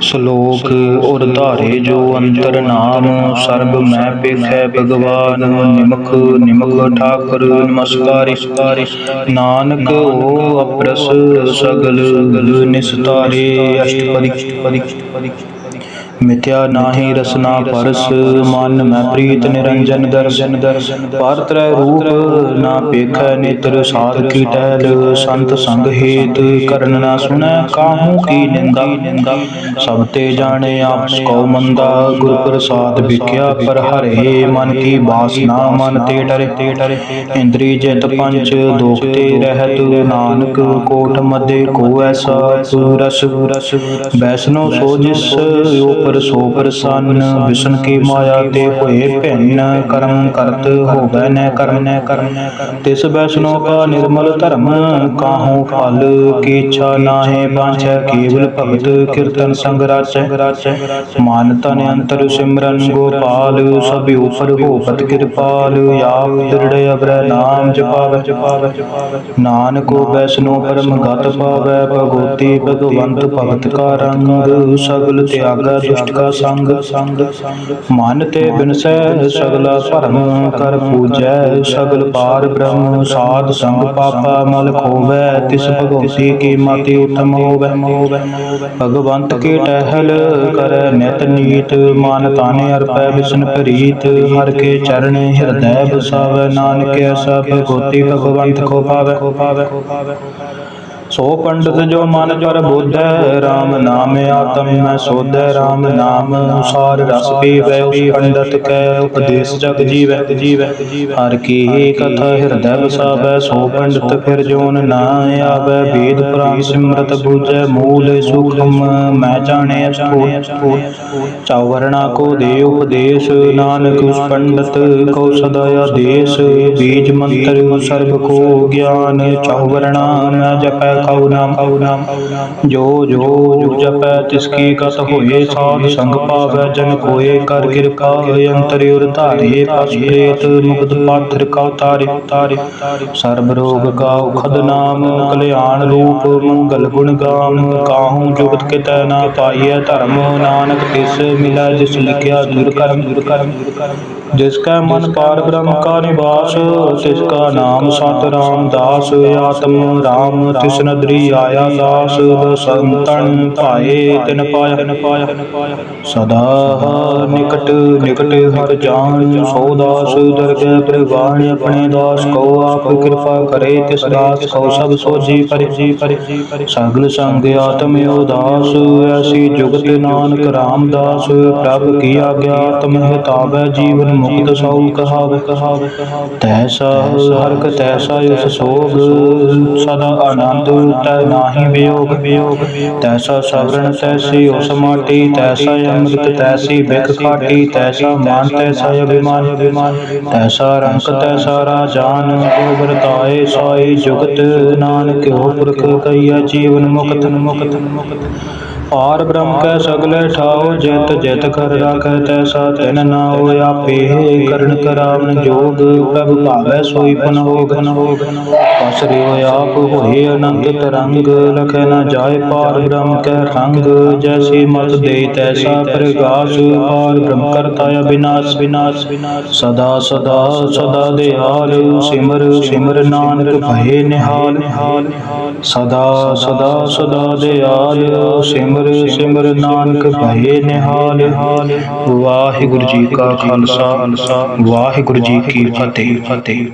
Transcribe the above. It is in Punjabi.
ਸ਼ਲੋਕ ਔਰ ਧਾਰੇ ਜੋ ਅੰਤਰ ਨਾਮ, ਸਰਬ ਮੈਂ ਪੇਖੈ ਭਗਵਾਨ ਨਿਮਕ ਨਿਮਕ ਠਾਕੁਰ, ਨਮਸਕਾਰਿ ਨਾਨਕ ਓ ਅਪਰਸ ਸਗਲ, ਨਿਸਤਾਰੇ ਅਸ਼ਟਪਦੀ। ਮਿਥਿਆ ਨਾਹੀ ਰਸਨਾ ਪਰਸ, ਮਨ ਮੈਂ ਪ੍ਰੀਤ ਨਿਰੰਜਨ ਦਰਸ਼ਨ ਦਰਸ਼ਨ ਪਰ ਤ੍ਰੈ ਰੂਪ ਨਾ ਪੇਖੈ ਨੇਤਰ ਸਾਧ ਕੀ ਟਹਿਲ, ਸੰਤ ਸੰਗ ਹੇਤ ਕਰਨ ਨਾ ਸੁਣੈ ਕਾਹੂ ਕੀ ਨਿੰਦਾ। ਸਭ ਤੇ ਜਾਣੇ ਆਪਸ ਕੋ ਮੰਦਾ ਗੁਰ ਪ੍ਰਸਾਦ ਵਿਖਿਆ ਪਰ ਹਰੇ, ਮਨ ਕੀ ਬਾਸਨਾ ਮਨ ਤੇ ਡਰੇ। ਤੇ ਡਰੇ ਇੰਦਰੀ ਜਿਤ ਪੰਚ ਦੋਖ ਤੇ ਰਹਿਤ ਨਾਨਕ, ਕੋਟ ਮਦੇ ਕੋ ਐਸਾ ਰਸ ਰਸ ਬੈਸਨੋ ਸੋ ਜਿਸ ਉਪਰ ਸੋ ਪ੍ਰਸੰਨ ਵਿਸ਼ਨ ਕੀ ਮਾਇਆ ਤੇ ਹੋਏ ਭਿੰਨ, ਕਰਮ ਕਰਤ ਹੋਵੈ ਨੈ ਕਰਮ। ਨੈ ਕਰਮ ਤਿਸ ਬੈਸਨੋ ਕਾ ਨਿਰਮਲ ਧਰਮ, ਕਾਹੂ ਫਲ ਕੀ ਇੱਛਾ ਨਾਹੇ ਬਾਂਛੈ ਕੇਵਲ ਭਗਤ ਕੀਰਤਨ ਸੰਗ ਰਾਚੈ। ਮਨ ਤਨ ਅੰਤਰ ਸਿਮਰਨ ਗੋਪਾਲ, ਸਭ ਉਪਰ ਹੋਪਤ ਕਿਰਪਾਲ, ਆਪ ਦਿਰੜੇ ਅਬਰੈ ਨਾਮ ਜਪਾਵੈ। ਜਪਾਵੈ ਨਾਨਕੋ ਬੈਸਨੋ ਪਰਮ ਗਤ ਪਾਵੈ ਭਗਉਤੀ ਭਗਵੰਤ ਭਗਤ ਕਾ ਰੰਗ, ਸਗਲ ਤਿਆਗੈ ਦੁਸ਼ਟ ਕਾ ਸੰਗ ਸੰਗ। ਮਨ ਤੇ ਬਿਨਸੈ ਸਗਲਾ ਭਰਮ ਕਰ ਪੂਜੈ। ਸਗਲ ਪਾਰ ਬ੍ਰਹਮ, ਸਾਧ ਸੰਗ ਪਾਪਾ ਮਲ ਖੋਵੈ। ਤਿਸ ਭਗਉਤੀ ਕੀ ਮਤਿ ਉਤਮ ਹੋਵੈ। ਭਗਵੰਤ ਕੀ ਟਹਿਲ ਕਰੈ ਨਿਤ ਨੀਤ। ਮਨ ਤਾਨੇ ਅਰਪੈ ਵਿਸ਼ਨ ਪ੍ਰੀਤ ਹਰ ਕੇ ਚਰਨ ਹਿਰਦੈ ਬਸਾਵੈ। ਨਾਨਕ ਐਸਾ ਭਗਉਤੀ ਭਗਵੰਤ ਕੋ ਪਾਵੈ। ਸੋ ਪੰਡਤ ਜੋ ਮਨ ਪਰ ਬੋਧੈ RAM ਨਾਮ ਆਤਮ ਮੈਂ ਸੋਧੈ RAM ਨਾਮ ਅਨੁਸਾਰ ਰਸ ਪੀਵੈ, ਉਸ ਪੰਡਤ ਕੈ ਉਪਦੇਸ਼ ਜਗ ਜੀਵੈ। ਜੀਵੈ ਹਰ ਕੀ ਕਥਾ ਹਿਰਦੈ ਵਸਾਵੈ, ਸੋ ਪੰਡਤ ਫਿਰ ਜੋਨ ਨਾ ਆਵੈ। ਵੇਦ ਪੁਰਾਣ ਸਿਮਰਤ ਬੁਝੈ, ਮੂਲ ਸੁਖਮ ਮੈਂ ਜਾਣੈ ਅਸਥੂਲ ਚੌਵਰਣਾ ਕੋ ਦੇ ਉਪਦੇਸ਼, ਨਾਨਕ ਉਸ ਪੰਡਤ ਕੋ ਸਦਾ ਆਦੇਸ਼। ਬੀਜ ਮੰਤਰ ਸਰਬ ਕੋ ਗਿਆਨ ਚੌਵਰਣਾ ਮੈਂ ਜਪੈ ਕਉ ਨਾਮ ਕਉ ਨਾਮ ਜੋ ਜੋ ਜਪੈ ਤਿਸ ਕੀ ਕਤ ਹੋਏ ਸਾਧ ਸੰਗ ਪਾਵੈ ਜਨ ਕੋਏ ਕਰ ਕਿਰਪਾ ਅੰਤਰ ਉਰ ਧਾਰੇ ਪਸ ਪ੍ਰੇਤ ਮੁਕਤ ਪਾਥਰ ਕਉ ਤਾਰੇ ਤਾਰੇ। ਸਰਬ ਰੋਗ ਕਾ ਉਖਦ ਨਾਮ ਕਲਿਆਣ ਰੂਪ ਮੰਗਲ ਗੁਣ ਗਾਮ ਕਾਹੂ ਜੁਗਤ ਕਿਤੈ ਨਾ ਪਾਈਐ ਧਰਮ ਨਾਨਕ ਤਿਸ ਮਿਲੈ ਜਿਸ ਲਿਖਿਆ ਦੁਰ ਕਰਮ ਦੁਰ ਕਰਮ ਜਿਸ ਕੈ ਮਨ ਪਾਰ ਬ੍ਰਹਮ ਕਾ ਨਿਵਾਸ ਤਿਸ ਕਾ ਨਾਮ ਸਤ ਰਾਮਦਾਸ ਆਤਮ ਰਾਮ ਤਿਸ ਨਦਰੀ ਆਇਆ ਦਾਸ ਦਸੰਤਨ ਭਾਏ ਤਿਨ ਪਾਇਆ। ਸਦਾ ਨਿਕਟ ਨਿਕਟ ਹਰ ਜਾਨ, ਸੋ ਦਾਸ ਦਰਗਹਿ ਪ੍ਰਵਾਨ, ਆਪਣੇ ਦਾਸ ਕੋ ਆਪ ਕਿਰਪਾ ਕਰੇ, ਤਿਸ ਦਾਸ ਕੋ ਸਭ ਸੋਜੀ ਪਰਿ। ਪਰਿ ਸਗਲ ਸੰਗ ਆਤਮ ਉਦਾਸ, ਐਸੀ ਜੁਗਤ ਨਾਨਕ ਰਾਮਦਾਸ, ਪ੍ਰਭ ਕੀ ਆਗਿਆ ਆਤਮ ਹਿਤਾਵੈ ਜੀਵਨ ਮੁਕਤ ਸਉ ਕਹਾਵ। ਕਹਾਵ ਤੈਸਾ ਹਰਕ ਤੈਸਾ ਉਸ ਸੋਗ, ਸਦਾ ਆਨੰਦ ਤੈ ਨਾਹੀ ਵਿਯੋਗ। ਵਿਯੋਗ ਤੈਸਾ ਸਵਰਣ ਤੈਸੀ ਉਸ ਮਾਟੀ, ਤੈਸਾ ਅੰਮ੍ਰਿਤ ਤੈਸੀ ਬਿਖ ਖਾਟੀ, ਤੈਸਾ ਮਾਨ ਤੈਸਾ ਅਭਿਮਾਨ। ਅਭਿਮਾਨ ਤੈਸਾ ਰੰਕ ਤੈਸਾ ਰਾਜਾਨ ਜੋ ਵਰਤਾਏ ਸਾਈ ਜੁਗਤ। ਨਾਨਕ ਹੋ ਪੁਰਖ ਕਈਆ ਜੀਵਨ ਮੁਕਤ ਮੁਕਤ ਮੁਕਤ। ਪਾਰ ਬ੍ਰਹਮ ਕੈ ਸਗਲੇ ਠਾਉ, ਜਿਤ ਜਿਤ ਕਰ ਰਾਖੈ ਤੈਸਾ ਤਿਨ ਨਾ ਹੋਇ, ਆਪੇ ਕਰਨ ਕਰਾਵਨ ਜੋਗ, ਪ੍ਰਭ ਭਾਵੈ ਸੋਈ ਪਨ ਪਸਰਿ ਹੋਇ ਆਪ ਹੋਏ ਅਨੰਤ ਤਰੰਗ, ਲਖੈ ਨ ਜਾਏ ਪਾਰ ਬ੍ਰਹਮ ਕੈ ਰੰਗ। ਜੈਸੀ ਮਤ ਦੇ ਤੈਸਾ ਪ੍ਰਗਾਸ ਪਾਰ ਬ੍ਰਹਮ ਕਰਤਾ ਅਬਿਨਾਸ਼ ਵਿਨਾਸ਼ ਸਦਾ ਸਦਾ ਸਦਾ ਦੇ ਦਿਆਲ ਸਿਮਰ ਸਿਮਰ ਨਾਨਕ ਭਏ ਨਿਹਾਲ। ਸਦਾ ਸਦਾ ਸਦਾ ਦੇ ਦਿਆਲ ਸਿਮਰ ਸਿਮਰ ਨਾਨਕ ਭਏ ਨਿਹਾਲ। ਵਾਹਿਗੁਰੂ ਜੀ ਕਾ ਖਾਲਸਾ ਵਾਹਿਗੁਰੂ ਜੀ ਕੀ ਫਤਿਹ ਫਤਿਹ।